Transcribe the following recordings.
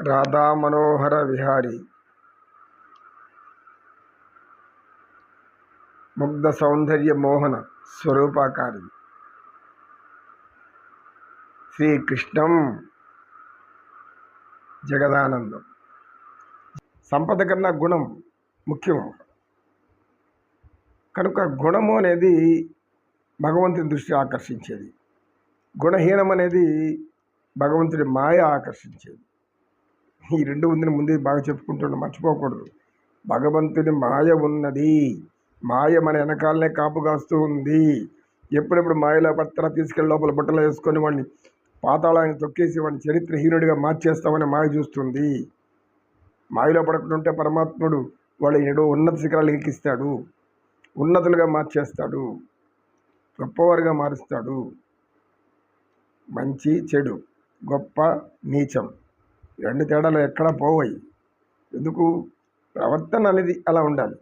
రాధా మనోహర విహారి. ముగ్ధ సౌందర్య మోహన స్వరూపాకారి. శ్రీకృష్ణం జగదానందం. సంపద కన్నా గుణం ముఖ్యం. కనుక గుణము అనేది భగవంతుని దృష్టి ఆకర్షించేది. గుణహీనం అనేది భగవంతుడి మాయ ఆకర్షించేది. ఈ రెండు ఉందని ముందే బాగా చెప్పుకుంటున్నాం మర్చిపోకూడదు. భగవంతుని మాయ ఉన్నది. మాయ మన వెనకాలనే కాపు కాస్తూ ఉంది. ఎప్పుడెప్పుడు మాయలో పత్ర తీసుకెళ్ళి లోపల బుట్టలు వేసుకొని వాడిని పాతాళాన్ని తొక్కేసి వాడిని చరిత్రహీనుడిగా మార్చేస్తామని మాయ చూస్తుంది. మాయలో పడకుండా ఉంటే పరమాత్ముడు వాళ్ళు ఏడో ఉన్నత శిఖరాలు ఎక్కిస్తాడు. ఉన్నతులుగా మార్చేస్తాడు. గొప్పవారుగా మారుస్తాడు. మంచి చెడు గొప్ప నీచం. రెండు తేడాలు ఎక్కడా పోవాయి ఎందుకు? ప్రవర్తన అనేది అలా ఉండాలి.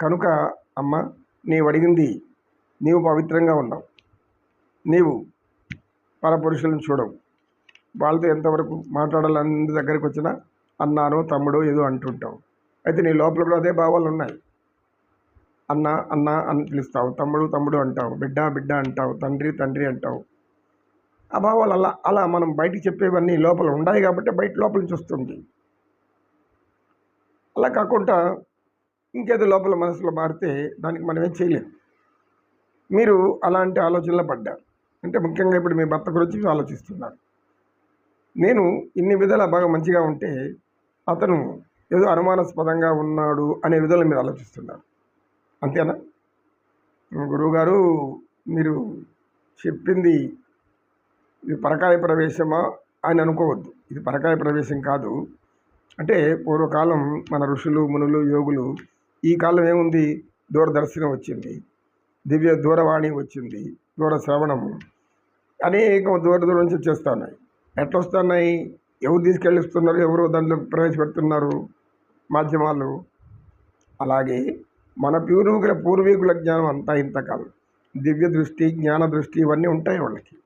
కనుక అమ్మ నీవు అడిగింది నీవు పవిత్రంగా ఉన్నావు. నీవు పరపురుషులను చూడవు. వాళ్ళతో ఎంతవరకు మాట్లాడాలని దగ్గరికి వచ్చినా అన్నాను తమ్ముడు ఏదో అంటుంటావు. అయితే నీ లోపల కూడా అదే భావాలు ఉన్నాయి. అన్న అన్న అని పిలుస్తావు. తమ్ముడు తమ్ముడు అంటావు. బిడ్డ బిడ్డ అంటావు. తండ్రి తండ్రి అంటావు. అభావాలు అలా అలా మనం బయటికి చెప్పేవన్నీ లోపల ఉన్నాయి కాబట్టి బయట లోపల నుంచి వస్తుంది. అలా కాకుండా ఇంకేదో లోపల మనసులో మారితే దానికి మనం ఏం చేయలేం. మీరు అలాంటి ఆలోచనలో పడ్డారు. అంటే ముఖ్యంగా ఇప్పుడు మీ భర్త గురించి ఆలోచిస్తున్నారు. నేను ఇన్ని విధాలా బాగా మంచిగా ఉంటే అతను ఏదో అనుమానాస్పదంగా ఉన్నాడు అనే విధాలు మీరు ఆలోచిస్తున్నారు. అంతేనా? గురువుగారు మీరు చెప్పింది ఇది పరకాయ ప్రవేశమా అని అనుకోవద్దు. ఇది పరకాయ ప్రవేశం కాదు. అంటే పూర్వకాలం మన ఋషులు మునులు యోగులు ఈ కాలం ఏముంది? దూరదర్శనం వచ్చింది. దివ్య దూరవాణి వచ్చింది. దూర శ్రవణము. అనేక దూర దూరం నుంచి వచ్చేస్తున్నాయి. ఎట్లా వస్తున్నాయి ఎవరు తీసుకెళ్ళిస్తున్నారు? ఎవరు దాంట్లో ప్రవేశపెడుతున్నారు? మాధ్యమాలు. అలాగే మన పూర్వీకుల పూర్వీకుల జ్ఞానం అంతా ఇంతకాలం. దివ్య దృష్టి జ్ఞాన దృష్టి ఇవన్నీ ఉంటాయి వాళ్ళకి.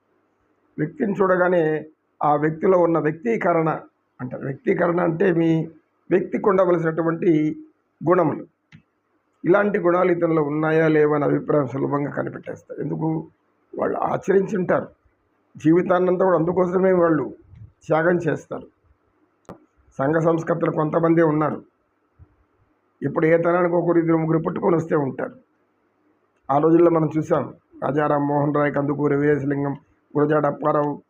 వ్యక్తిని చూడగానే ఆ వ్యక్తిలో ఉన్న వ్యక్తీకరణ అంటారు వ్యక్తీకరణ అంటే మీ వ్యక్తికి ఉండవలసినటువంటి గుణములు. ఇలాంటి గుణాలు ఇతరులు ఉన్నాయా లేవని అభిప్రాయం సులభంగా కనిపెట్టేస్తారు ఎందుకు? వాళ్ళు ఆచరించి ఉంటారు. జీవితాన్నంతా కూడా అందుకోసమే వాళ్ళు త్యాగం చేస్తారు. సంఘ సంస్కర్తలు కొంతమంది ఉన్నారు. ఇప్పుడు ఏ తరానికి ఒకరు ఇద్దరు ముగ్గురు పుట్టుకొని వస్తే ఉంటారు. ఆ రోజుల్లో మనం చూసాం రాజారాం మోహన్ రాయ్ కందుకూరి వీరేశలింగం గురజాడ అప్పారావు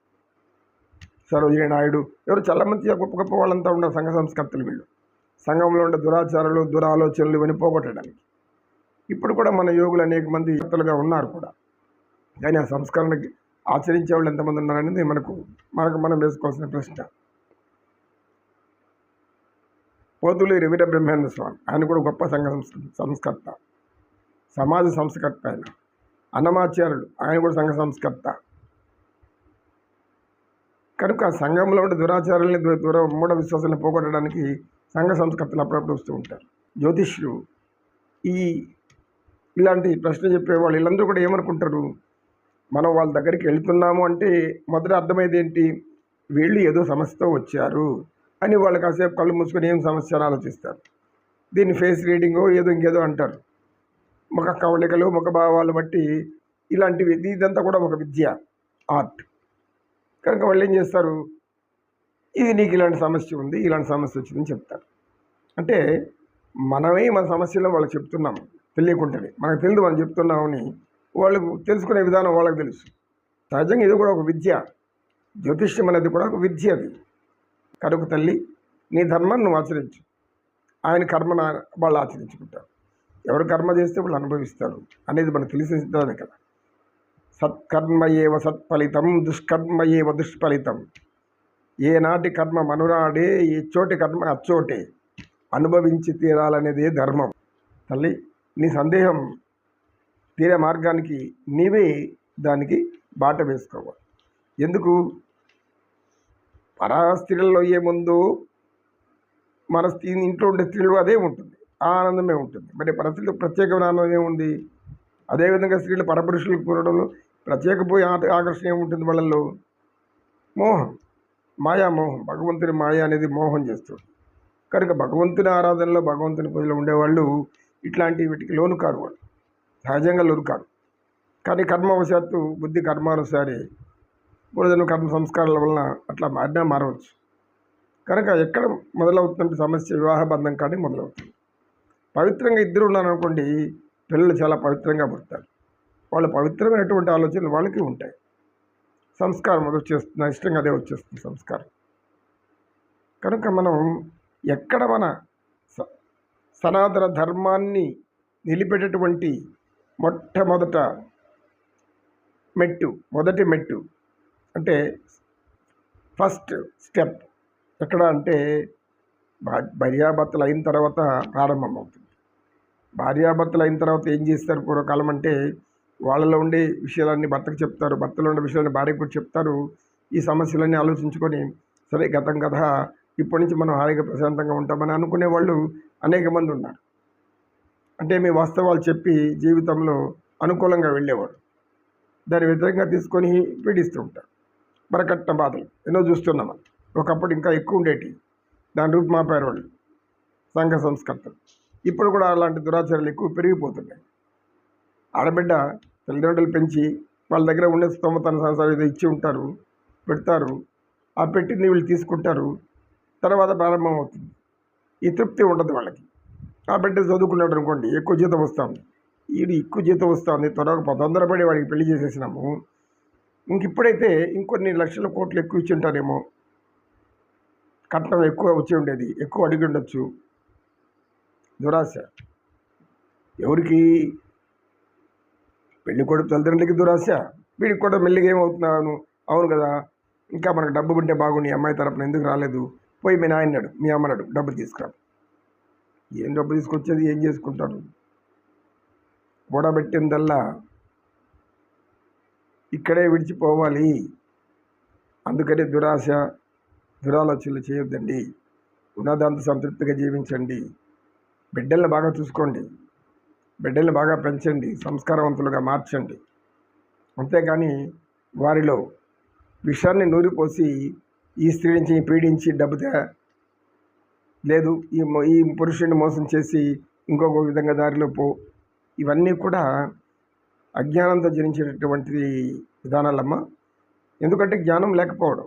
సరోజిని నాయుడు ఎవరు చాలా గొప్ప గొప్ప వాళ్ళంతా ఉన్న సంఘ సంస్కర్తలు వీళ్ళు. సంఘంలో ఉండే దురాచారాలు దురాలోచనలు ఇవన్నీ పోగొట్టడానికి. ఇప్పుడు కూడా మన యోగులు అనేక మంది భక్తులుగా ఉన్నారు కూడా. కానీ ఆ సంస్కరణకి ఆచరించే వాళ్ళు ఎంతమంది ఉన్నారనేది మనకు మనకు మనం వేసుకోవాల్సిన ప్రశ్న. పోతులు రవిట బ్రహ్మేంద్ర స్వామి ఆయన కూడా గొప్ప సంఘ సంస్కర్త. సమాజ సంస్కర్త ఆయన. అన్నమాచార్యులు ఆయన కూడా సంఘ సంస్కర్త. కనుక సంఘంలో ఉండే దురాచారాలని దూ- దూర మూఢ విశ్వాసాలను పోగొట్టడానికి సంఘ సంస్కర్తలు అప్పుడప్పుడు వస్తూ ఉంటారు. జ్యోతిష్యులు ఈ ఇలాంటి ప్రశ్న చెప్పే వాళ్ళు వీళ్ళందరూ కూడా ఏమనుకుంటారు? మనం వాళ్ళ దగ్గరికి వెళ్తున్నాము అంటే మొదట అర్థమైంది ఏంటి వీళ్ళు ఏదో సమస్యతో వచ్చారు అని వాళ్ళు కాసేపు కళ్ళు మూసుకొని ఏం సమస్య అని ఆలోచిస్తారు. దీన్ని ఫేస్ రీడింగో ఏదో ఇంకేదో అంటారు. ముఖ కవళికలు ముఖ భావాలు బట్టి ఇలాంటివి ఇదంతా కూడా ఒక విద్య ఆర్ట్. కనుక వాళ్ళు ఏం చేస్తారు? ఇది నీకు ఇలాంటి సమస్య ఉంది ఇలాంటి సమస్య వచ్చిందని చెప్తారు. అంటే మనమే మన సమస్యలో వాళ్ళకి చెప్తున్నాం తెలియకుండానే మనకు తెలియదు మనం చెప్తున్నామని వాళ్ళు తెలుసుకునే విధానం వాళ్ళకి తెలుసు. సహజంగా ఇది కూడా ఒక విద్య. జ్యోతిష్యం అనేది కూడా ఒక విద్య అది. కనుక తల్లి నీ ధర్మాన్ని నువ్వు ఆచరించు. ఆయన కర్మను వాళ్ళు ఆచరించుకుంటారు. ఎవరు కర్మ చేస్తే వాళ్ళు అనుభవిస్తారు. అనేది మనకు తెలిసిన సిద్ధాంతం కదా. సత్కర్మయేవ సత్ఫలితం దుష్కర్మయేవ దుష్ఫలితం. ఏనాటి కర్మ మనునాడే ఈ చోటి కర్మ అచ్చోటే. అనుభవించి తీరాలనేదే ధర్మం. తల్లి నీ సందేహం తీరే మార్గానికి నీవే దానికి బాట వేసుకోవాలి. ఎందుకు? పరా స్త్రీలలో ఏముందో మన స్త్రీ ఇంట్లో ఉండే స్త్రీలు అదే ఉంటుంది. ఆనందమే ఉంటుంది. మరి పరస్త్రీలు ప్రత్యేకమైన ఆనందం ఏముంది? అదేవిధంగా స్త్రీలు పరపురుషులు కూరడంలో ప్రత్యేకపోయి ఆట ఆకర్షణ ఏముంటుంది వాళ్ళల్లో. మోహం మాయామోహం భగవంతుని మాయ అనేది మోహం చేస్తుంది. కనుక భగవంతుని ఆరాధనలో భగవంతుని పూజలో ఉండేవాళ్ళు ఇట్లాంటి వీటికి లోను కారు వాళ్ళు. సహజంగా లోను కారు. కానీ కర్మవశాత్తు బుద్ధి కర్మానుసారి పూర్వజన్మ కర్మ సంస్కారాల వలన అట్లా మారినా మారవచ్చు. కనుక ఎక్కడ మొదలవుతుందంటే సమస్య వివాహ బంధం కానీ మొదలవుతుంది. పవిత్రంగా ఇద్దరు ఉన్నారనుకోండి పిల్లలు చాలా పవిత్రంగా పుడతారు. వాళ్ళ పవిత్రమైనటువంటి ఆలోచనలు వాళ్ళకి ఉంటాయి. సంస్కారం అది వచ్చేస్తుంది ఇష్టంగా అదే వచ్చేస్తుంది సంస్కారం. కనుక మనం ఎక్కడ మన స- సనాతన ధర్మాన్ని నిలిపేటటువంటి మొట్టమొదట మెట్టు మొదటి మెట్టు అంటే ఫస్ట్ స్టెప్ ఎక్కడ అంటే భార్యాభర్తలు అయిన తర్వాత ప్రారంభమవుతుంది. భార్యాభర్తలు అయిన తర్వాత ఏం చేస్తారు పూర్వకాలం అంటే వాళ్ళలో ఉండే విషయాలన్నీ భర్తకు చెప్తారు భర్తలో ఉండే విషయాలన్నీ భార్యకు కూడా చెప్తారు. ఈ సమస్యలన్నీ ఆలోచించుకొని సరే గతం కథ ఇప్పటి నుంచి మనం హాయిగా ప్రశాంతంగా ఉంటామని అనుకునే వాళ్ళు అనేక మంది ఉన్నారు. అంటే మీ వాస్తవాలు చెప్పి జీవితంలో అనుకూలంగా వెళ్ళేవాడు. దాని వ్యతిరేకంగా తీసుకొని పీడిస్తూ ఉంటారు మరకట్న బాధలు ఎన్నో చూస్తున్నాం ఒకప్పుడు ఇంకా ఎక్కువ ఉండేటి దాని రూపు మాపారు వాళ్ళు సంఘ సంస్కర్తలు. ఇప్పుడు కూడా అలాంటి దురాచారాలు ఎక్కువ పెరిగిపోతున్నాయి. ఆడబిడ్డ తల్లిదండ్రులు పెంచి వాళ్ళ దగ్గర ఉండే స్తోమతన సంసారం ఏదో ఇచ్చి ఉంటారు పెడతారు. ఆ పెట్టింది వీళ్ళు తీసుకుంటారు. తర్వాత ప్రారంభం అవుతుంది. ఈ తృప్తి ఉండదు వాళ్ళకి. ఆ బిడ్డ చదువుకున్నాడు అనుకోండి ఎక్కువ జీతం వస్తుంది. వీడు ఎక్కువ జీతం వస్తుంది త్వరగా తొందరపడి వాడికి పెళ్ళి చేసేసినాము. ఇంక ఇప్పుడైతే ఇంకొన్ని లక్షల కోట్లు ఎక్కువ ఇచ్చి ఉంటారేమో. కట్నం ఎక్కువ వచ్చి ఉండేది ఎక్కువ అడిగి ఉండొచ్చు. దురాశ. ఎవరికి పెళ్ళి కొడుకు తల్లిదండ్రులకి దురాశ. వీడికి కూడా మెల్లిగా ఏమవుతున్నాను అవును కదా. ఇంకా మనకు డబ్బు ఉంటే బాగుండి అమ్మాయి తరపున ఎందుకు రాలేదు? పోయి మీ నాయన్నాడు మీ అమ్మనాడు డబ్బు తీసుకురా. ఏం డబ్బు తీసుకొచ్చేది ఏం చేసుకుంటారు? కూడబెట్టిందల్లా ఇక్కడే విడిచిపోవాలి. అందుకని దురాశ దురాలోచనలు చేయొద్దండి. ఉన్నదాంతో సంతృప్తిగా జీవించండి. బిడ్డల్ని బాగా చూసుకోండి. బిడ్డల్ని బాగా పెంచండి సంస్కారవంతులుగా మార్చండి. అంతేకాని వారిలో విషాన్ని నూరిపోసి ఈ స్త్రీ నుంచి పీడించి డబ్బుతే లేదు ఈ ఈ పురుషుడిని మోసం చేసి ఇంకొక విధంగా దారిలో పో ఇవన్నీ కూడా అజ్ఞానంతో జనించేటటువంటి విధానాలమ్మ. ఎందుకంటే జ్ఞానం లేకపోవడం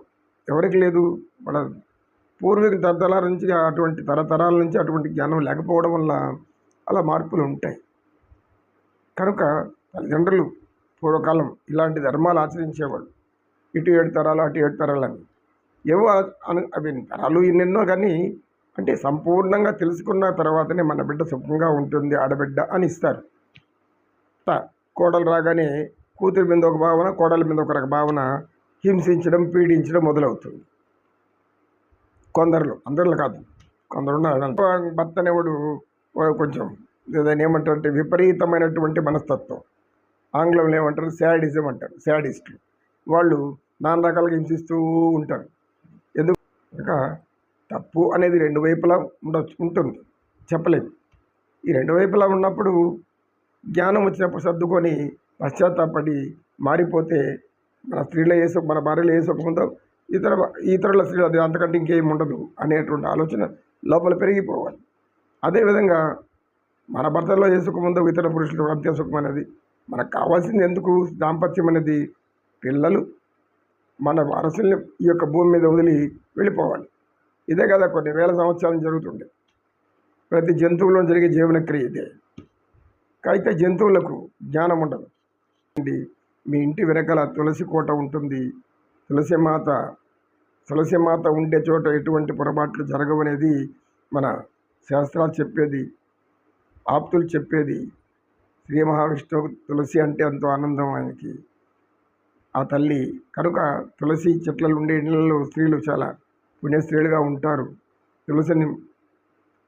ఎవరికి లేదు. మన పూర్వీకుల తరతరాల నుంచి అటువంటి తరతరాల నుంచి అటువంటి జ్ఞానం లేకపోవడం వల్ల అలా మార్పులు ఉంటాయి. కనుక తల్లిదండ్రులు పూర్వకాలం ఇలాంటి ధర్మాలు ఆచరించేవాళ్ళు. ఇటు ఏడు తరాలు అటు ఏడు తరాలని. ఏవో అను అవి తరాలు ఎన్నెన్నో కానీ అంటే సంపూర్ణంగా తెలుసుకున్న తర్వాతనే మన బిడ్డ సుఖంగా ఉంటుంది ఆడబిడ్డ అని ఇస్తారు. కోడలు రాగానే కూతురి మీద ఒక భావన కోడల మీద ఒక రక భావన హింసించడం పీడించడం మొదలవుతుంది. కొందరిలో అందరిలో కాదు కొందరు ఉన్నారు భర్త అనేవాడు కొంచెం దాన్ని ఏమంటారు అంటే విపరీతమైనటువంటి మనస్తత్వం. ఆంగ్లంలో ఏమంటారు? శాడిజం అంటారు శాడిస్టులు. వాళ్ళు నానా రకాలుగా హింసిస్తూ ఉంటారు. ఎందుకు తప్పు అనేది రెండు వైపులా ఉండొచ్చు ఉంటుంది. చెప్పలేము. ఈ రెండు వైపులా ఉన్నప్పుడు జ్ఞానం వచ్చినప్పుడు సర్దుకొని పశ్చాత్తాపడి మారిపోతే మన స్త్రీల ఏ మన భార్యలో ఏ సుఖం ఉందో ఇతర ఇతరుల స్త్రీలు అది అంతకంటే ఇంకేం ఉండదు అనేటువంటి ఆలోచన లోపల పెరిగిపోవాలి. అదేవిధంగా మన భర్తలో ఏ సుఖం ఉందో ఇతర పురుషులు అంతే సుఖం అనేది మనకు కావాల్సింది ఎందుకు దాంపత్యం అనేది? పిల్లలు మన వారసుల్ని ఈ యొక్క భూమి మీద వదిలి వెళ్ళిపోవాలి. ఇదే కదా కొన్ని వేల సంవత్సరాలు జరుగుతుండే. ప్రతి జంతువులో జరిగే జీవన క్రియ ఇదే. అయితే జంతువులకు జ్ఞానం ఉండదు. అండి, మీ ఇంటి వెనకాల తులసి కోట ఉంటుంది. తులసి మాత తులసి మాత ఉండే చోట ఎటువంటి పొరపాట్లు జరగవనేది మన శాస్త్రాలు చెప్పేది. ఆప్తులు చెప్పేది శ్రీ మహావిష్ణువు తులసి అంటే ఎంతో ఆనందం ఆయనకి. ఆ తల్లి కనుక తులసి చెట్లలో ఉండే ఇళ్ళలో స్త్రీలు చాలా పుణ్యస్త్రీలుగా ఉంటారు. తులసిని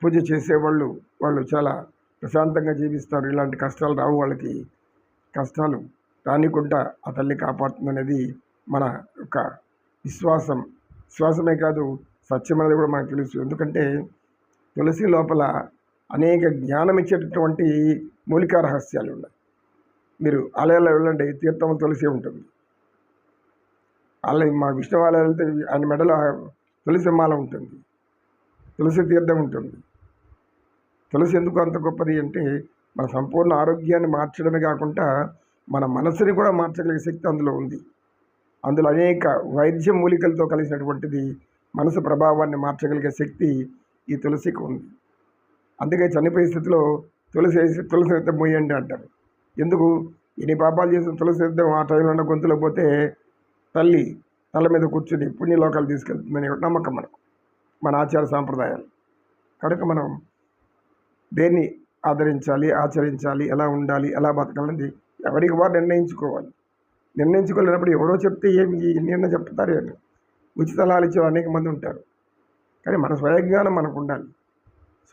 పూజ చేసేవాళ్ళు వాళ్ళు చాలా ప్రశాంతంగా జీవిస్తారు. ఇలాంటి కష్టాలు రావు వాళ్ళకి. కష్టాలు రానికుండా ఆ తల్లి కాపాడుతుందనేది మన యొక్క విశ్వాసం. విశ్వాసమే కాదు సత్యం అనేది కూడా మనకు తెలుసు. ఎందుకంటే తులసి లోపల అనేక జ్ఞానం ఇచ్చేటటువంటి మూలికా రహస్యాలు ఉన్నాయి మీరు ఆలయాల్లో వెళ్ళండి తీర్థం తులసి ఉంటుంది. అలా మా విష్ణు ఆలయాలు వెళ్తే ఆయన మెడలో తులసి మాల ఉంటుంది. తులసి తీర్థం ఉంటుంది. తులసి ఎందుకు అంత గొప్పది అంటే మన సంపూర్ణ ఆరోగ్యాన్ని మార్చడమే కాకుండా మన మనసుని కూడా మార్చగలిగే శక్తి అందులో ఉంది. అందులో అనేక వైద్య మూలికలతో కలిసినటువంటిది మనసు ప్రభావాన్ని మార్చగలిగే శక్తి ఈ తులసికి ఉంది. అందుకే చనిపోయే స్థితిలో తులసి వేసి తులసి యుద్ధం పోయండి అంటారు. ఎందుకు? ఎన్ని పాపాలు చేసిన తులసి యుద్ధం ఆ టైంలో ఉన్న గొంతులో పోతే తల్లి తల మీద కూర్చుని పుణ్యలోకాలు తీసుకెళ్తుందని నమ్మకం మనకు మన ఆచార సాంప్రదాయాలు. కనుక మనం దేన్ని ఆదరించాలి ఆచరించాలి ఎలా ఉండాలి ఎలా బతకాలనేది ఎవరికి వారు నిర్ణయించుకోవాలి. నిర్ణయించుకోలేనప్పుడు ఎవరో చెప్తే ఏమి నిర్ణయం చెప్తారు అని ఉచిత సలహాలు ఇచ్చే అనేక మంది ఉంటారు. కానీ మన స్వయజ్ఞానం మనకు ఉండాలి.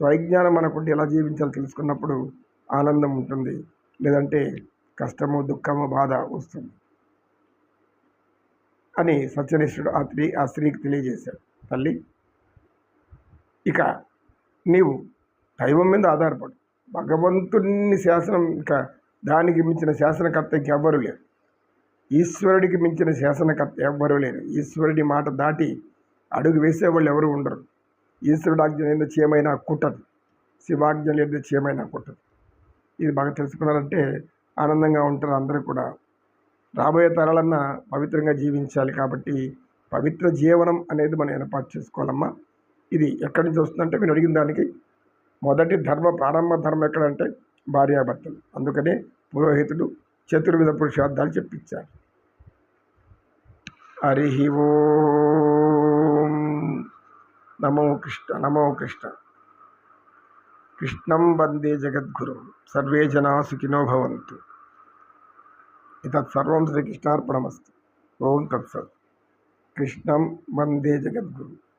స్వయజ్ఞానం మనకుంటే ఎలా జీవించాలో తెలుసుకున్నప్పుడు ఆనందం ఉంటుంది. లేదంటే కష్టము దుఃఖము బాధ వస్తుంది. అని సత్యనిష్ఠుడు ఆ స్త్రీ ఆ స్త్రీకి తెలియజేశాడు. తల్లి ఇక నీవు దైవం మీద ఆధారపడు. భగవంతుని శాసనం ఇంకా దానికి మించిన శాసనకర్త ఇంకెవ్వరూ లేరు. ఈశ్వరుడికి మించిన శాసనకర్త ఎవ్వరూ లేరు. ఈశ్వరుడి మాట దాటి అడుగు వేసేవాళ్ళు ఎవరు ఉండరు. ఈశ్వరుడు ఆజ్ఞ లేదా చేయమైనా కుట్టదు. శివాజ్ఞ లేని చేయమైనా కుట్టదు. ఇది బాగా తెలుసుకున్నారంటే ఆనందంగా ఉంటారు అందరూ కూడా. రాబోయే తరాలన్నా పవిత్రంగా జీవించాలి కాబట్టి పవిత్ర జీవనం అనేది మనం ఏర్పాటు చేసుకోవాలమ్మా. ఇది ఎక్కడి నుంచి వస్తుందంటే మీరు అడిగిన దానికి మొదటి ధర్మ ప్రారంభ ధర్మం ఎక్కడంటే భార్యాభర్తలు. అందుకనే పురోహితుడు చతుర్విధ పురుషార్థాలు చెప్పించారు. హరి ఓ నమో కృష్ణ నమో కృష్ణ. కృష్ణం వందే జగద్గురు. సర్వే జనా సుఖినో భవంతు. ఇతత్సర్వం శ్రీకృష్ణార్పణమస్తు ఓం తత్సత్. కృష్ణం వందే జగద్గురు.